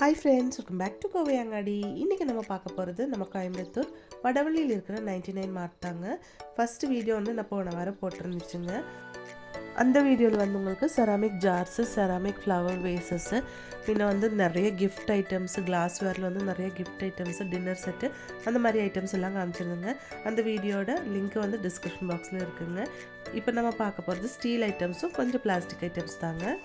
Hi friends welcome back to Kovai Angadi இன்றைக்கி நம்ம பார்க்க போகிறது நம்ம கோயம்புத்தூர் வடவள்ளியில் இருக்கிற நைன்டி நைன் மார்க் தாங்க. ஃபஸ்ட்டு வீடியோ வந்து நான் போன வாரம் போட்டிருந்துச்சுங்க. அந்த வீடியோவில் வந்து உங்களுக்கு ceramic jars ceramic flower vases பின்ன வந்து நிறைய கிஃப்ட் ஐட்டம்ஸு கிளாஸ்வேரில் வந்து நிறைய கிஃப்ட் ஐட்டம்ஸு டின்னர் செட்டு அந்த மாதிரி ஐட்டம்ஸ் எல்லாம் காமிச்சிருந்தேங்க. அந்த வீடியோட லிங்க் வந்து டிஸ்கிரிப்ஷன் பாக்ஸில் இருக்குங்க. இப்போ நம்ம பார்க்க போகிறது ஸ்டீல் ஐட்டம்ஸும் கொஞ்சம் பிளாஸ்டிக் ஐட்டம்ஸ் தாங்க.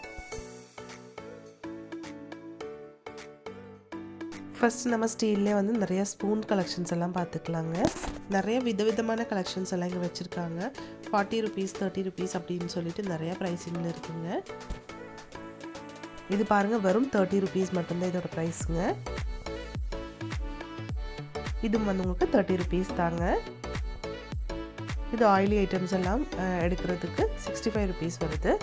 ஃபஸ்ட்டு நம்ம ஸ்டீல்லே வந்து நிறைய ஸ்பூன் கலெக்ஷன்ஸ் எல்லாம் பார்த்துக்கலாங்க. நிறைய விதவிதமான கலெக்ஷன்ஸ் எல்லாம் இங்கே வச்சுருக்காங்க. ஃபார்ட்டி ருபீஸ் தேர்ட்டி ருபீஸ் அப்படின்னு சொல்லிட்டு நிறைய ப்ரைஸிங்கில் இருக்குங்க. இது பாருங்கள் வெறும் தேர்ட்டி ருபீஸ் மட்டும்தான் இதோட ப்ரைஸுங்க இது வந்து உங்களுக்கு தேர்ட்டி ருபீஸ் தாங்க. இது ஆயிலி ஐட்டம்ஸ் எல்லாம் எடுக்கிறதுக்கு சிக்ஸ்டி ஃபைவ் ருபீஸ் வருது.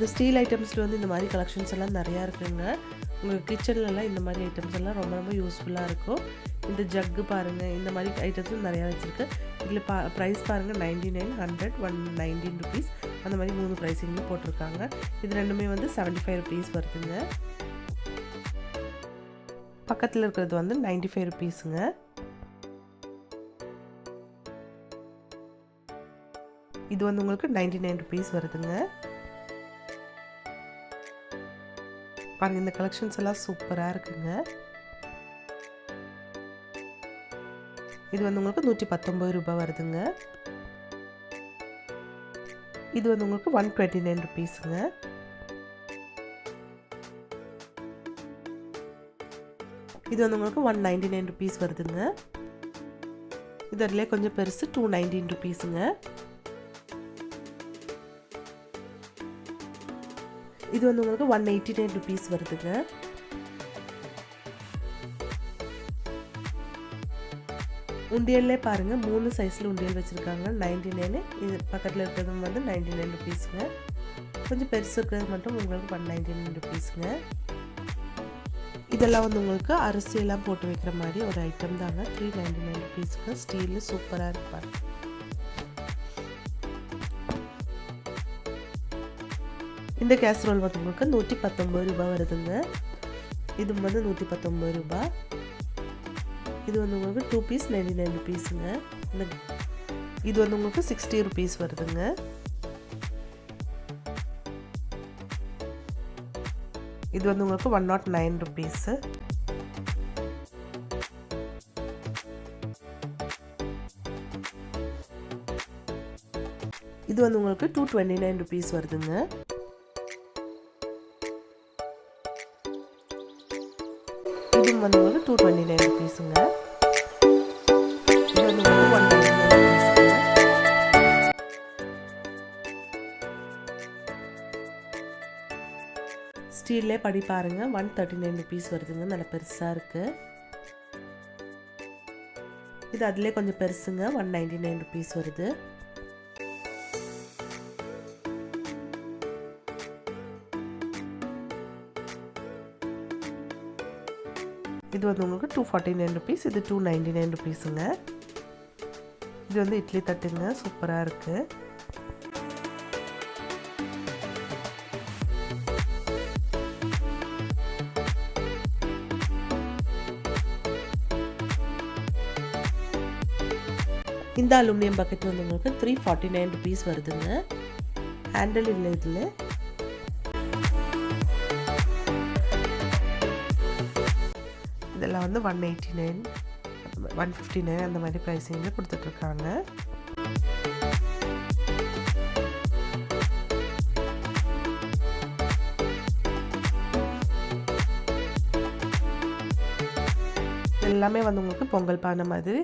இந்த ஸ்டீல் ஐட்டம்ஸில் வந்து இந்த மாதிரி கலெக்ஷன்ஸ் எல்லாம் நிறையா இருக்குங்க. உங்கள் கிச்சன்லலாம் இந்த மாதிரி ஐட்டம்ஸ் எல்லாம் ரொம்ப ரொம்ப யூஸ்ஃபுல்லாக இருக்கும். இந்த ஜக்கு பாருங்கள் இந்த மாதிரி ஐட்டம்ஸும் நிறையா வச்சுருக்கு. இதில் பா ப்ரைஸ் பாருங்கள் ninety nine hundred one nineteen rupees அந்த மாதிரி மூணு ப்ரைஸிங்லையும் போட்டிருக்காங்க. இது ரெண்டுமே வந்து செவன்ட்டி ஃபைவ் ருபீஸ் வருதுங்க. பக்கத்தில் இருக்கிறது வந்து நைன்டி ஃபைவ் ருபீஸுங்க இது வந்து உங்களுக்கு நைன்டி நைன் ருபீஸ் வருதுங்க. பாருங்க இந்த கலெக்ஷன்ஸ் எல்லாம் சூப்பராக இருக்குங்க. இது வந்து உங்களுக்கு நூற்றி பத்தொம்பது ரூபாய் வருதுங்க. இது வந்து உங்களுக்கு ஒன் டுவெண்ட்டி நைன் ருபீஸுங்க இது வந்து உங்களுக்கு ஒன் நைன்டி நைன் ருபீஸ் வருதுங்க. இது கொஞ்சம் பெருசு டூ நைன்டீன் ருபீஸுங்க இது வந்து உங்களுக்கு ஒன் எயிட்டி நைன் ருபீஸ் வருதுங்க. உண்டியல்லே பாருங்க மூணு சைஸில் உண்டியல் வச்சுருக்காங்க. நைன்டி நைனு இது பக்கத்தில் இருக்கிறது வந்து நைன்டி நைன் ருபீஸுங்க கொஞ்சம் பெருசு இருக்கிறது மட்டும் உங்களுக்கு ஒன் நைன்டி நைன் ருபீஸுங்க இதெல்லாம் வந்து உங்களுக்கு அரிசியெல்லாம் போட்டு வைக்கிற மாதிரி ஒரு ஐட்டம் தாங்க. த்ரீ நைன்டி நைன் ருபீஸுக்கு ஸ்டீலு சூப்பராக இருப்பாங்க இந்த கேஸ்ரோல் வந்து உங்களுக்கு நூற்றி பத்தொம்பது ரூபாய் வருதுங்க. இது வந்து நூற்றி பத்தொம்பது ரூபாய் இது வந்து உங்களுக்கு டூ பீஸ் நைன்டி நைன் ருபீஸுங்க இது வந்து உங்களுக்கு சிக்ஸ்டி ருபீஸ் வருதுங்க. இது வந்து உங்களுக்கு ஒன் நாட் நைன் ருபீஸு இது வந்து உங்களுக்கு டூ டுவெண்ட்டி நைன் ருபீஸ் வருதுங்க. வந்து டூ டுவெண்ட்டி நைன் ருபீஸுங்க இது வந்து ஒன் ஸ்டீல்லே படி பாருங்க. ஒன் தேர்ட்டி நைன் ருபீஸ் வருதுங்க. நல்லா பெருசாக இருக்குது இது அதிலே கொஞ்சம் பெருசுங்க. ஒன் நைன்டி நைன் ருபீஸ் வருது. இது வந்து உங்களுக்கு டூ ஃபார்ட்டி நைன் ருபீஸ் இது டூ நைன்டி நைன் ருபீஸுங்க இது வந்து இட்லி தட்டுங்க சூப்பராக இருக்குது இந்த அலுமினியம் பக்கெட் வந்து உங்களுக்கு த்ரீ ஃபார்ட்டி நைன் ருபீஸ் வருதுங்க. ஹேண்டில் இல்லை இதில். வந்து one eighty nine one fifty nine அந்த மாதிரி ப்ரைஸிங்கில் கொடுத்துட்ருக்காங்க. எல்லாமே வந்து உங்களுக்கு பொங்கல் பானை மாதிரி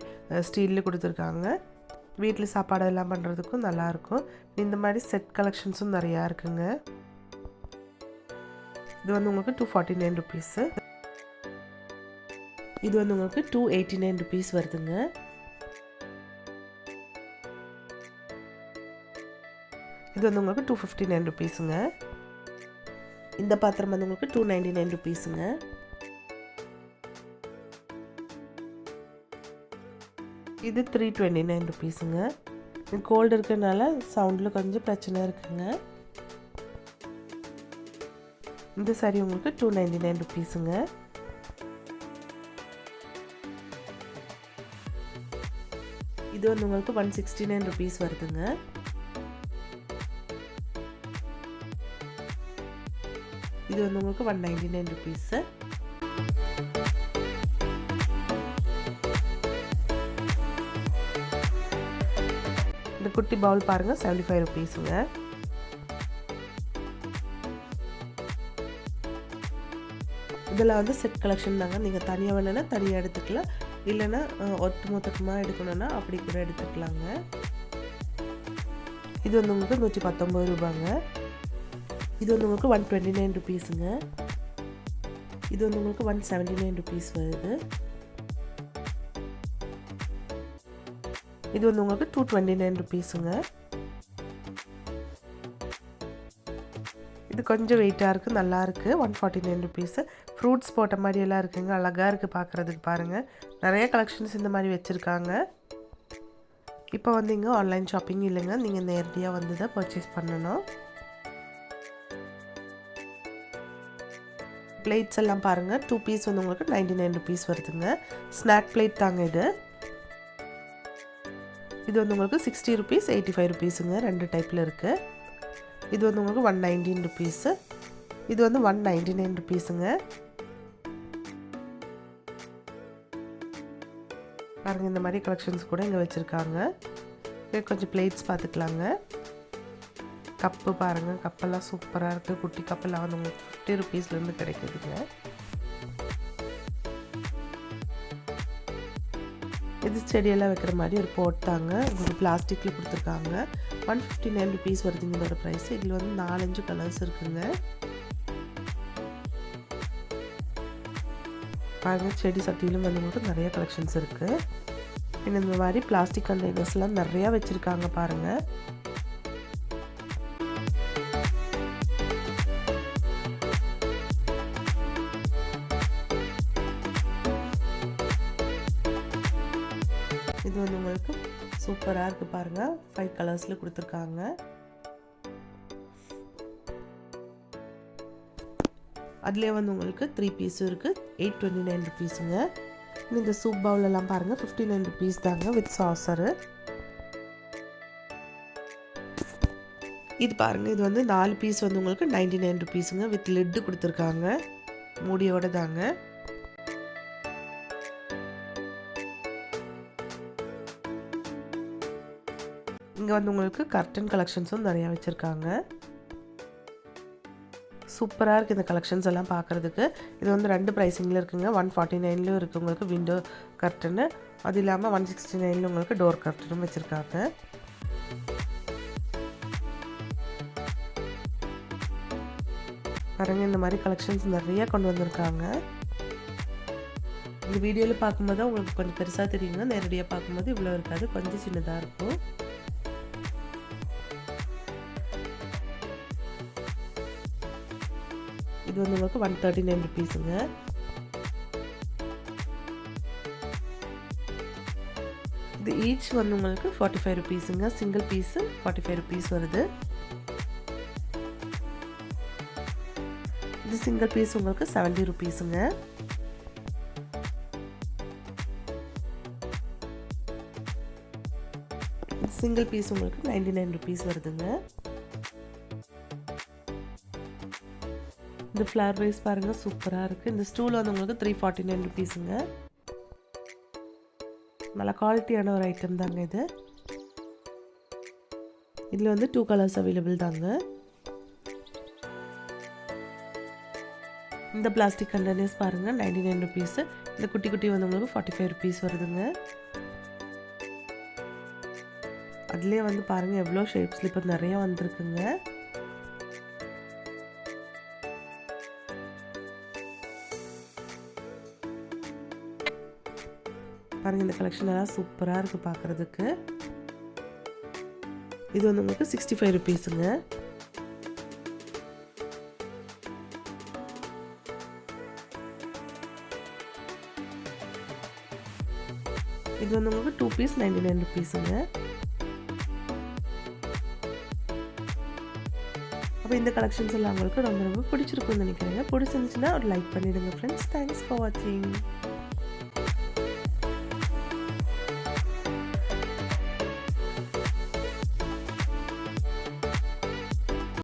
ஸ்டீலில் கொடுத்துருக்காங்க. வீட்டில் சாப்பாடு எல்லாம் பண்ணுறதுக்கும் நல்லாயிருக்கும். இந்த மாதிரி செட் கலெக்ஷன்ஸும் நிறையா இருக்குங்க. இது வந்து உங்களுக்கு டூ ஃபார்ட்டி நைன் ருபீஸு இது வந்து உங்களுக்கு டூ எயிட்டி நைன் ருபீஸ் வருதுங்க. இது வந்து உங்களுக்கு டூ ஃபிஃப்டி நைன் ருபீஸுங்க இந்த பாத்திரம் வந்து உங்களுக்கு டூ நைன்டி நைன் ருபீஸுங்க இது த்ரீ டுவெண்ட்டி நைன் ருபீஸுங்க கோல்டு இருக்கிறதுனால சவுண்டில் கொஞ்சம் பிரச்சனை இருக்குங்க. இந்த சாரி உங்களுக்கு டூ நைன்டி நைன் ருபீஸுங்க இது வந்து உங்களுக்கு ஒன் சிக்ஸ்டி நைன் ருபீஸ் வருதுங்க. இது வந்து உங்களுக்கு ஒன் நைன்டி நைன் ருபீஸு இந்த குட்டி பவுல் பாருங்கள் செவன்டி ஃபைவ் ருபீஸுங்க இதில் வந்து செட் கலெக்ஷன் தாங்க. நீங்கள் தனியாக வேணுன்னா தனியாக எடுத்துக்கலாம். இல்லைன்னா அஹ், ஒட்டு மொத்தமாக எடுக்கணும்னா அப்படி கூட எடுத்துக்கலாங்க. இது வந்து உங்களுக்கு நூற்றி பத்தொம்பது ரூபாங்க. இது வந்து உங்களுக்கு ஒன் டுவெண்ட்டி நைன் ருபீஸுங்க இது வந்து உங்களுக்கு ஒன் செவன்ட்டி நைன் ருபீஸ் வருது. இது வந்து உங்களுக்கு டூ டுவெண்ட்டி நைன் ருபீஸுங்க கொஞ்சம் வெயிட்டாக இருக்குது நல்லா இருக்குது one forty nine rupees fruits போட்ட மாதிரி எல்லாம் இருக்குங்க. அழகாக இருக்குது பார்க்குறதுக்கு பாருங்கள் நிறைய கலெக்ஷன்ஸ் இந்த மாதிரி வச்சுருக்காங்க. இப்போ வந்து இங்கே ஆன்லைன் ஷாப்பிங் இல்லைங்க. நீங்கள் நேரடியாக வந்து தான் பர்ச்சேஸ் பண்ணணும். பிளேட்ஸ் எல்லாம் பாருங்கள் டூ பீஸ் வந்து உங்களுக்கு நைன்டி நைன் ருபீஸ் வருதுங்க. ஸ்நாக் பிளேட் தாங்க இது. இது வந்து உங்களுக்கு சிக்ஸ்டி ருபீஸ் எயிட்டி ஃபைவ் ருபீஸுங்க ரெண்டு டைப்பில் இருக்குது இது வந்து உங்களுக்கு ஒன் நைன்டீன் ருபீஸு இது வந்து ஒன் நைன்டி நைன் ருபீஸுங்க பாருங்கள் இந்த மாதிரி கலெக்ஷன்ஸ் கூட இங்கே வச்சுருக்காங்க. கொஞ்சம் பிளேட்ஸ் பார்த்துக்கலாங்க கப்பு பாருங்கள் கப்பெல்லாம் சூப்பராக இருக்குது குட்டி கப்பெல்லாம் வந்து உங்களுக்கு ஃபிஃப்டி ருபீஸ்லேருந்து கிடைக்குதுங்க. இது செடியெல்லாம் வைக்கிற மாதிரி ஒரு போட்டாங்க. உங்களுக்கு பிளாஸ்டிக்கில் கொடுத்துருக்காங்க. ஒன் ஃபிஃப்டி நைன் ருபீஸ் வருதுங்க இதோட ப்ரைஸ் இதில் வந்து நாலஞ்சு கலர்ஸ் இருக்குங்க. பாருங்க செடி சட்டியிலும் வந்து உங்களுக்கு நிறைய கலெக்ஷன்ஸ் இருக்குது இந்த மாதிரி பிளாஸ்டிக் கண்டெய்னர்ஸ்லாம் நிறையா வச்சுருக்காங்க பாருங்கள் இது வந்து உங்களுக்கு சூப்பராக இருக்குது பாருங்கள் ஃபைவ் கலர்ஸில் கொடுத்துருக்காங்க. அதிலே வந்து உங்களுக்கு த்ரீ பீஸும் இருக்குது எயிட் டுவெண்ட்டி நைன் ருபீஸுங்க இந்த சூப் பவுலெல்லாம் பாருங்கள் ஃபிஃப்டி நைன் ருபீஸ் தாங்க வித் சாசரு இது பாருங்கள் இது வந்து நாலு பீஸ் வந்து உங்களுக்கு நைன்டி நைன் ருபீஸுங்க வித் லெட்டு கொடுத்துருக்காங்க. மூடியோட தாங்க. இங்கே வந்து உங்களுக்கு கர்டன் கலெக்ஷன்ஸும் நிறையா வச்சுருக்காங்க. சூப்பராக இருக்குது இந்த கலெக்ஷன்ஸ் எல்லாம் பார்க்குறதுக்கு இது வந்து ரெண்டு ப்ரைஸிங்கில் இருக்குங்க. ஒன் ஃபார்ட்டி நைன்லேயும் இருக்குது உங்களுக்கு விண்டோ கர்டனு அது இல்லாமல் ஒன் சிக்ஸ்டி நைனில் உங்களுக்கு டோர் கர்டனும் வச்சுருக்காங்க. பாருங்க இந்த மாதிரி கலெக்ஷன்ஸ் நிறைய கொண்டு வந்திருக்காங்க. இந்த வீடியோவில் பார்க்கும்போது தான் உங்களுக்கு கொஞ்சம் பெருசாக தெரியுங்க. நேரடியாக பார்க்கும்போது இவ்வளோ இருக்காது. கொஞ்சம் சின்னதாக இருக்கும். இது வந்து உங்களுக்கு ஒன் தேர்ட்டி நைன் ருபீஸுங்க இது ஈச் வந்து உங்களுக்கு forty five ருபீஸுங்க single piece forty five rupees வருது. இது சிங்கிள் பீஸ் உங்களுக்கு செவன்ட்டி ருபீஸுங்க சிங்கிள் பீஸ் உங்களுக்கு நைன்டி நைன் ருபீஸ் வருதுங்க. இந்த ஃப்ளவர் வைஸ் பாருங்கள் சூப்பராக இருக்குது இந்த ஸ்டூல் வந்து உங்களுக்கு த்ரீ ஃபார்ட்டி நைன் ருபீஸுங்க நல்ல குவாலிட்டியான ஒரு ஐட்டம் தாங்க இது. இதில் வந்து டூ கலர்ஸ் அவைலபிள் தாங்க. இந்த பிளாஸ்டிக் கண்டெய்னர்ஸ் பாருங்கள் நைன்டி நைன் ருபீஸு இந்த குட்டி குட்டி வந்து உங்களுக்கு ஃபார்ட்டி ஃபைவ் ருபீஸ் வருதுங்க. அதுலேயே வந்து பாருங்கள் எவ்வளோ ஷேப்ஸ் இப்போ நிறைய வந்திருக்குங்க. பாருங்க இந்த கலெக்ஷன் எல்லாம் சூப்பராக இருக்குது பார்க்குறதுக்கு இது வந்து உங்களுக்கு சிக்ஸ்டி ஃபைவ் ருபீஸுங்க இது வந்து உங்களுக்கு டூ பீஸ் நைன்டி நைன் ருபீஸுங்க அப்போ இந்த கலெக்ஷன்ஸ் எல்லாம் உங்களுக்கு ரொம்ப ரொம்ப பிடிச்சிருக்கும்னு நினைக்கிறேங்க. பிடிச்சிருந்துச்சுன்னா ஒரு லைக் பண்ணிவிடுங்க ஃப்ரெண்ட்ஸ் தேங்க்ஸ் ஃபார் வாட்சிங்